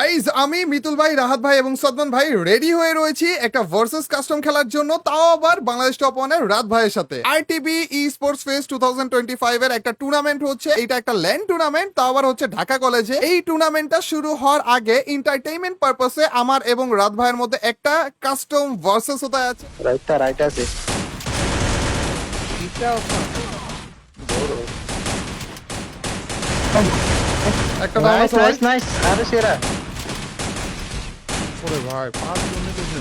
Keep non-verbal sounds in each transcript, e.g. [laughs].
Guys আমি মিতুল ভাই রাহাত ভাই এবং সদমান ভাই রেডি হয়ে রয়েছি একটা ভার্সেস কাস্টম খেলার জন্য তাও আবার বাংলাদেশ টপ ওয়ানের রাত ভাইয়ের সাথে। ITB esports phase two এর একটা টুর্নামেন্ট হচ্ছে এটা একটা ল্যান্ড টুর্নামেন্ট তাও আবার হচ্ছে ঢাকা কলেজে এই টুর্নামেন্টটা শুরু হওয়ার আগে এন্টারটেইনমেন্ট পারপাসে আমার এবং রাত ভাইয়ের মধ্যে একটা কাস্টম ভার্সেস হতে আছে। রাইটটা রাইট আছে। একটা নাইস নাইস আরে সেরা। ওরে ভাই পাঁচ জনের জন্য।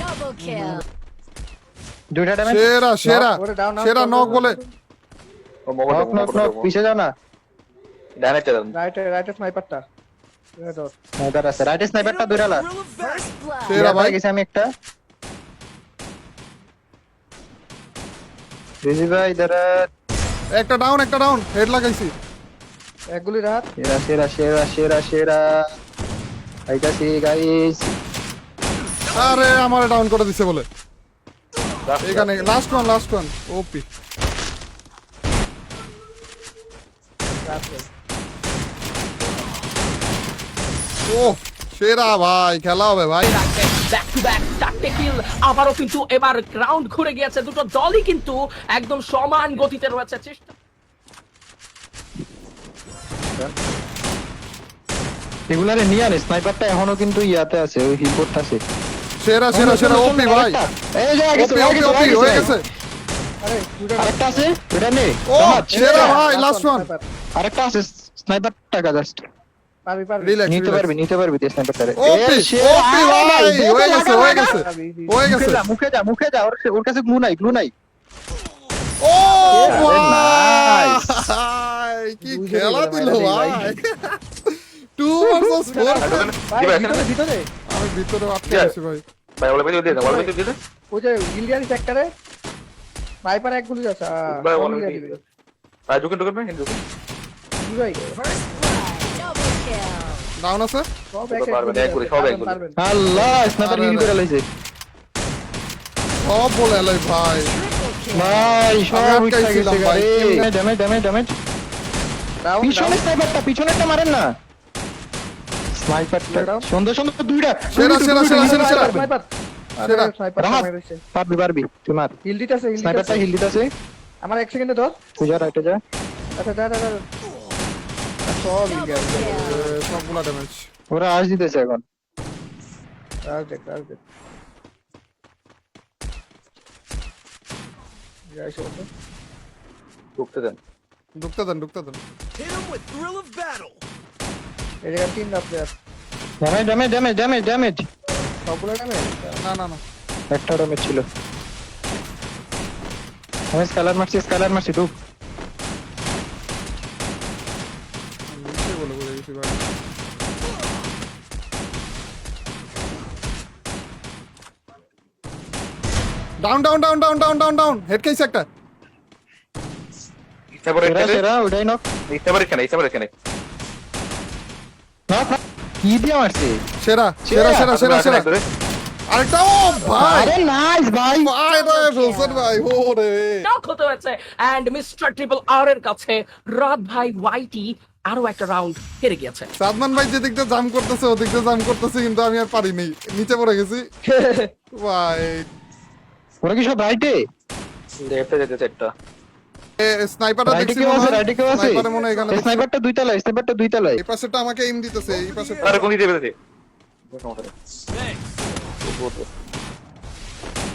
Double দুইটা ড্যামেজ সেরা সেরা সেরা নক বলে। down, নক নক নক পিছে যাও না। ড্যামেজটা দেন। রাইটে রাইটে স্নাইপারটা স্নাইপার আছে রাইট স্নাইপারটা দুইরালা সেরা ভাই। গেছি আমি একটা। রিজি ভাই দাঁড়া একটা ডাউন একটা ডাউন হেড লাগাইছি। এক গুলি রাহাত সেরা সেরা সেরা সেরা। সেরা আইতাছি গাইস আরে আমার ডাউন করে দিছে বলে। এখানে last one last one OP ও সেরা ভাই খেলা হবে ভাই। ব্যাক টু ব্যাক চারটে কিল আবারও কিন্তু এবার গ্রাউন্ড ঘুরে গিয়েছে দুটো দলই কিন্তু একদম সমান গতিতে রয়েছে। চেষ্টা এগুলারে নিয়ে আনে স্নাইপারটা এখনও কিন্তু ইয়াতে আছে ওই হিলবোর্ডটা আছে। সেরা সেরা সেরা ওপি ভাই। এই যে গেছে ওপি ওপি হয়ে গেছে। আরে আরেকটা আছে? এটা নে ও সেরা ভাই লাস্ট ওয়ান আরেকটা আছে স্নাইপারটা জাস্ট পারবি পারবি নিতে পারবি নিতে পারবি দিয়ে স্নাইপারটারে ওপি ওপি ভাই হয়ে গেছে হয়ে গেছে হয়ে গেছে। মুখে যা মুখে যা ওর ওর কাছে গ্লু নাই গ্লু নাই। ও ভাই [laughs] কি খেলা দিল ভাই। টু ভার্সেস ফোর ভিতরে ভিতরে। আমি ভিতরে আটকে Yeah. ভাই। ভাই ওলা পেতে দিয়ে দাও ওলা পেতে দিয়ে দাও ওই যে গিলডিয়ারি সেক্টরে স্নাইপার এক গুলি আছে ভাই ওলা পেতে ভাই ঢুকেন ঢুকেন ভাই ঢুকেন। কি ভাই? First blood. Double kill. Down আছে সব এক এক গুলি এক গুলি, আছে, সব এক গুলি। আল্লাহ স্নাইপার আরে করে লাইছে। সব বলে ভাই। ভাই সব উঠে গেছে ভাই। ড্যামেজ ড্যামেজ ড্যামেজ পিছনে স্নাইপারটা পিছনেরটা মারেন না। স্নাইপারটা সুন্দর সুন্দর দুইটা। সেরা, সেরা, সেরা, সেরা, সেরা। স্নাইপার সেরা। স্নাইপার পারবি পারবি তুই মার। হিল দিতেছে হিল স্নাইপারটা দিতেছে হিল দিতেছে আমার এক সেকেন্ডে ধর। তুই যা রাইটে যা। আচ্ছা যা যা যা। সব হিল গেল সবগুলা ড্যামেজ ওরা আজ দিতেছে এখন। দেখ দেখ। ঢুকতে দেন। ঢুকতে দেন ঢুকতে দেন। এই জায়গায় তিন রাত player damage damage damage damage damage সবগুলো নামে না না না। একটা ড্যামেজ ছিল। আমি স্কালার মারছি স্কালার মারছি ঢুক। Down down down down down down down head case একটা। এখানে সেরা ওটাই নক ইস্তাবার এখানে নক নক। কি দিয়ে মারছি? সেরা সেরা সেরা। সেরা সেরা আরেকটা ও ভাই। আরে নাইস ভাই। ভাই রে হোসেন ভাই ও নক হতে হয়েছে। এন্ড মিস্টার ট্রিপল আর এর কাছে রাত ভাই ওয়াইটি আরও একটা রাউন্ড হেরে গিয়েছে। সাদমান ভাই যেদিক দিয়ে জাম করতেছে ওদিক জাম করতেছে কিন্তু আমি আর পারিনি নিচে পড়ে গেছি। [laughs] ভাই। ওরা কি সব রাইটে যেতে একটা। স্নাইপারটা দেখছি মনে হয়। রাইটে কেউ আছে? স্নাইপারে মনে এখানে স্নাইপারটা দুই তলায় স্নাইপারটা দুই তলায় এই পাশেরটা আমাকে এম দিতেছে এই পাশে আরে কোন দিতে পেরেছে সমস্যা নেই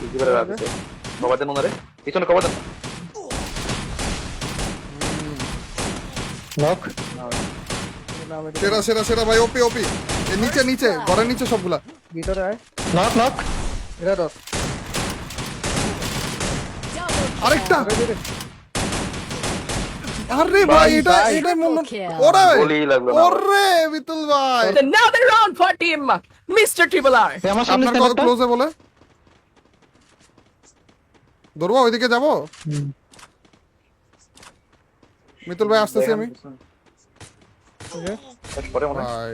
ইস্তাবারে রাখছে কভার দেন ওনারে পিছনে কভার দেন নক সেরা সেরা সেরা ভাই ওপি ওপি নিচে নিচে ঘরের নিচে সবগুলা। ভিতরে আয়। নক নক আরেকটা! আরে, ভাই এটা এটা মনে ওরে ওরে বিতুল ভাই। Now round for team mister triple R আমার সামনে কত ক্লোজে বলে। ধরবো ওইদিকে যাব? মিতুল ভাই আসতেছি আমি। ভাই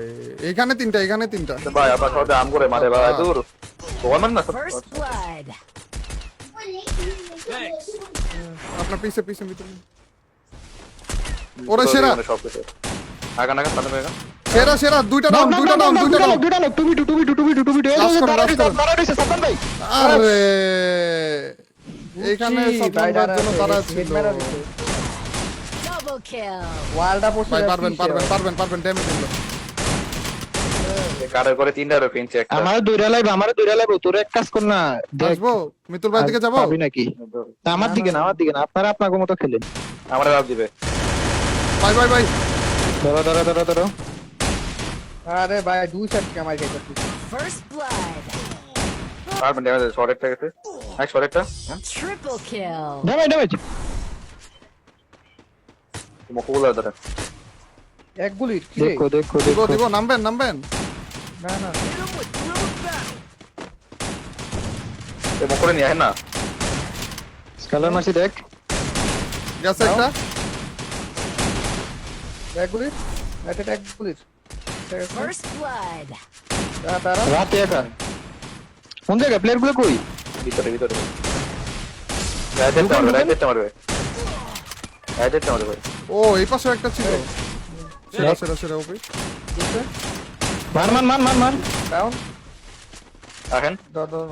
এখানে তিনটা এখানে তিনটা। ভাই আপনার সাথে আম করে মারে ভাই দূর। তোমার না আপনার পিছে পিছে মিতুল ওরে সেরা। সেরা সেরা দুইটা ডাউন দুইটা ডাউন দুইটা ডাউন লোক টুবি টু টুবি টু টুবি টু টুবি টু Last করো, last করো। মারা দিছে সাতন ভাই আরে এখানে জন্য তারা ছিল। ওয়ালটা পড়ছে ভাই পারবেন পারবেন পারবেন পারবেন ড্যামেজ দিল। করে তিনটা একটা। আমার দুইটা লাইভ আমার দুইটা লাইভ তোর এক কাজ কর না দেখ। আসব? মিতুল ভাই দিকে যাব? নাকি? আমার দিকে না আমার দিকে না আপনারা আপনার মতো খেলেন। আমার দিবে। ভাই ভাই ভাই ধরো ধরো ধরো ধরো আরে ভাই দুই সেট কামাই খাইতেছি First blood. পারবেন ড্যামেজ শর্ট একটা গেছে। হ্যাঁ শর্ট একটা Triple kill. ড্যামেজ ড্যামেজ মুখগুলো ধরে এক গুলি কি? দেখো দেখো দেখো। দিব নামবেন নামবেন। না না। মুখ করে নিয়ে আহেন না। স্কালার মারছি দেখ। গেছে একটা। এক গুলি এক গুলি First blood. তারা রাতে একা। কোন জায়গায়? প্লেয়ারগুলো কই? ভিতরে ভিতরে। রাইটেরটা মারবে রাইটেরটা মারবে। ভাই ও এই পাশে একটা ছিল। সেরা সেরা সেরা ওকে মার মার মার মার মার। ডাউন আহেন দাও দাও।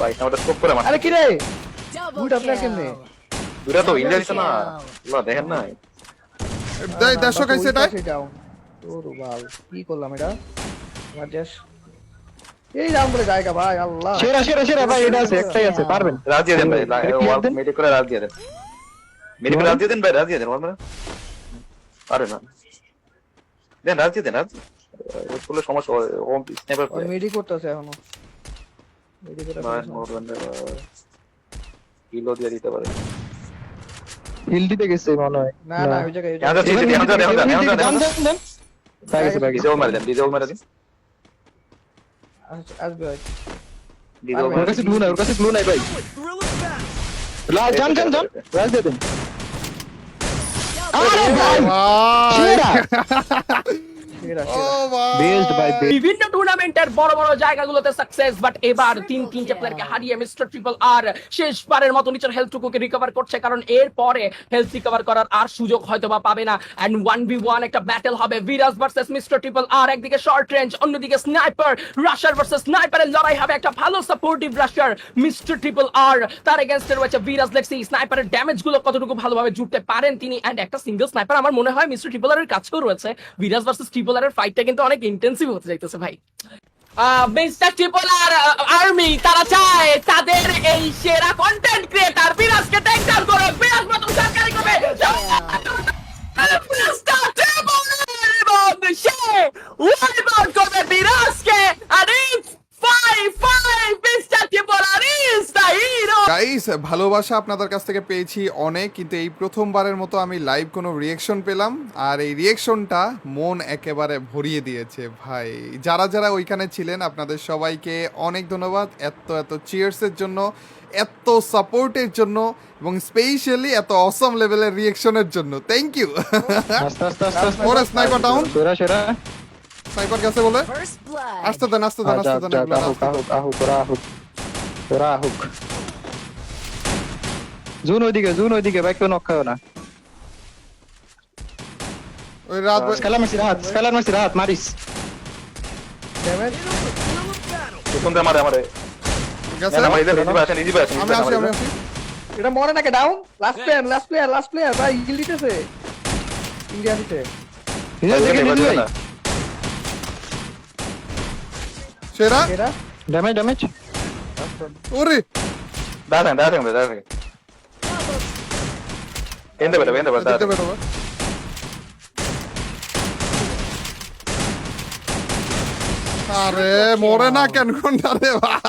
ভাই আমাদের স্কোপ করে মার আরে কি রে? কেমনে? দুটা তো ইন্ডিয়া দিছে না। না দেখেন না দেয় দেড়শো খাইছে এটাই ডাউন ওর বাল কি করলাম এটা আমার জাস্ট এই রাউন্ড করে জায়গা ভাই আল্লাহ সেরা সেরা সেরা ভাই এটা আছে একটাই আছে পারবেন রাজ দিয়ে দেন ভাই এটা মেডিক করে রাজ দিয়ে দেন মেডিক করে রাজ দিয়ে দেন ভাই রাজ দিয়ে দেন ওর আরে না দেন রাজ দিয়ে দেন রাজ ওই করলে সমস্যা ও স্নাইপার মেডি করতেছে এখনও মেডি করে কিলো দিয়ে দিতে পারে হিল দিতে গেছে মনে হয়। না না ওই জায়গায় যাচ্ছি, এখন দেন, যাচ্ছি। দেন, দেন। পেয়ে গেছে। গেছে ডিজেল মারে দেন ডিজেল মারে দিন। আস- আসবে ভাই ডিজেল ওর কাছে গ্লু নাই ওর কাছে গ্লু নাই ভাই। লাল জান জান জান। রাজ দিয়ে দেন। আরে ভাই! ভাই! সেরা [laughs] বেস্ট বিভিন্ন টুর্নামেন্টের বড় বড় জায়গাগুলোতে সাকসেস বাট এবার তিন তিনটে প্লেয়ারকে হারিয়ে মিস্টার ট্রিপল আর শেষবারের মতো নিচের হেলথটুকুকে রিকভার করছে কারণ এর পরে হেলথ রিকভার করার আর সুযোগ হয়তো বা পাবে না। এন্ড ওয়ান বি ওয়ান একটা ব্যাটেল হবে Viraj versus mister triple R একদিকে শর্ট রেঞ্জ অন্যদিকে স্নাইপার রাশার ভার্সেস স্নাইপারের লড়াই হবে একটা ভালো supportive rusher mister triple R তার এগেনস্টে রয়েছে ভিরাজ লেক্সি স্নাইপারের ড্যামেজগুলো কতটুকু ভালোভাবে জুটতে পারেন তিনি? এন্ড একটা সিঙ্গেল স্নাইপার আমার মনে হয় মিস্টার ট্রিপল আর এর কাছেও রয়েছে ভিরাজ ভার্সেস ট্রিপল এর ফাইটটা কিন্তু অনেক ইন্টেন্সিভ হতে যাইতেছে ভাই। মিস্টার ট্রিপল আর আর্মি তারা চায় তাদের এই সেরা কন্টেন্ট ভালোবাসা আপনাদের কাছ থেকে পেয়েছি অনেক কিন্তু এই প্রথমবারের মতো আমি লাইভ কোনো রিয়েকশন পেলাম আর এই রিয়েকশনটা মন একেবারে ভরিয়ে দিয়েছে ভাই। যারা যারা ওইখানে ছিলেন আপনাদের সবাইকে অনেক ধন্যবাদ এত এত চিয়ার্সের জন্য এত সাপোর্টের জন্য এবং স্পেশালি এত অসম লেভেলের রিয়েকশনের জন্য। থ্যাংক ইউ আস্তে আস্তে আস্তে আস্তে। ওরে স্নাইপার ডাউন সেরা সেরা। স্নাইপার গেছে বলে. আসতে দেন আসতে দেন আচ্ছা আসতে দেন আচ্ছা আহুক দেন। আহুক আহুক ওরা আহুক। আহুক। জুন ওইদিকে জুন ওইদিকে ভাই কেউ নক্ষায় না। ওই রাত স্কালার মারছি রাত স্কালার মারছি রাত মারিস। ড্যামেজ পেছন দিয়ে মারে আসি এটা মরে নাকি? Down last player last player last player ভাই ইগল দিতেছে। ইন্ডিয়া দিতে। সেরা? ড্যামেজ ড্যামেজ ওরে! দাঁড়ান দাঁড়ান দাঁড়ান। বেটা এন্ড বেটা দেখতে আরে মরে না কেন কোনটা রে ভাই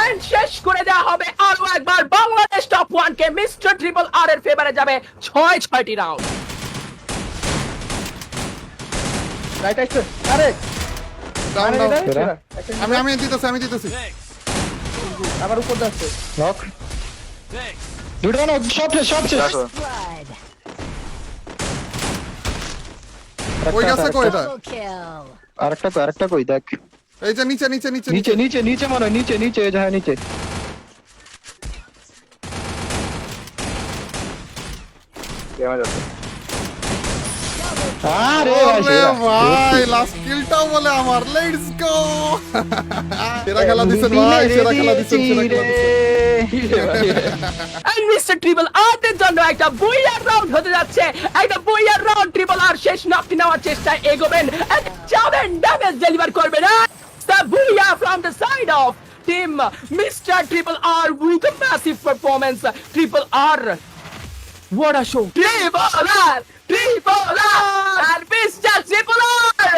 এন্ড শেষ করে দেওয়া হবে আরও একবার বাংলাদেশ টপ ওয়ান কে মিস্টার ট্রিপল আর এর ফেভারে যাবে ছয় ছয়টি রাউন্ড রাইট আসছে আরে ডাউন ডাউন আমি আমি দিতেছি আমি দিতেছি আবার উপর যাচ্ছে নক সব শেষ দেখো Blood. ওই গেছে কই এটা. আরেকটা কই আরেকটা কই দেখ। এই যে নিচে নিচে নিচে নিচে। নিচে নিচে মারো হয় নিচে নিচে এই যে হ্যাঁ নিচে। কেমন আছে আরে ভাই, লাস্ট কিলটাও বলে আমার। লেটস গো সেরা খেলা দিছেন ভাই সেরা খেলা দিছেন সেরা খেলা দিছেন And [laughs] Mr. Triple R দের জন্য একটা বইয়ার রাউন্ড হতে যাচ্ছে। একটা বইয়ার রাউন্ড ট্রিপল আর শেষ নকটি নেওয়ার চেষ্টায় এগোবেন। and যাবেন ড্যামেজ ডেলিভার করবেন। Mr. Triple R with a massive performance. Triple R what a show! Triple Tripola! Arbis dyan! Sipulan!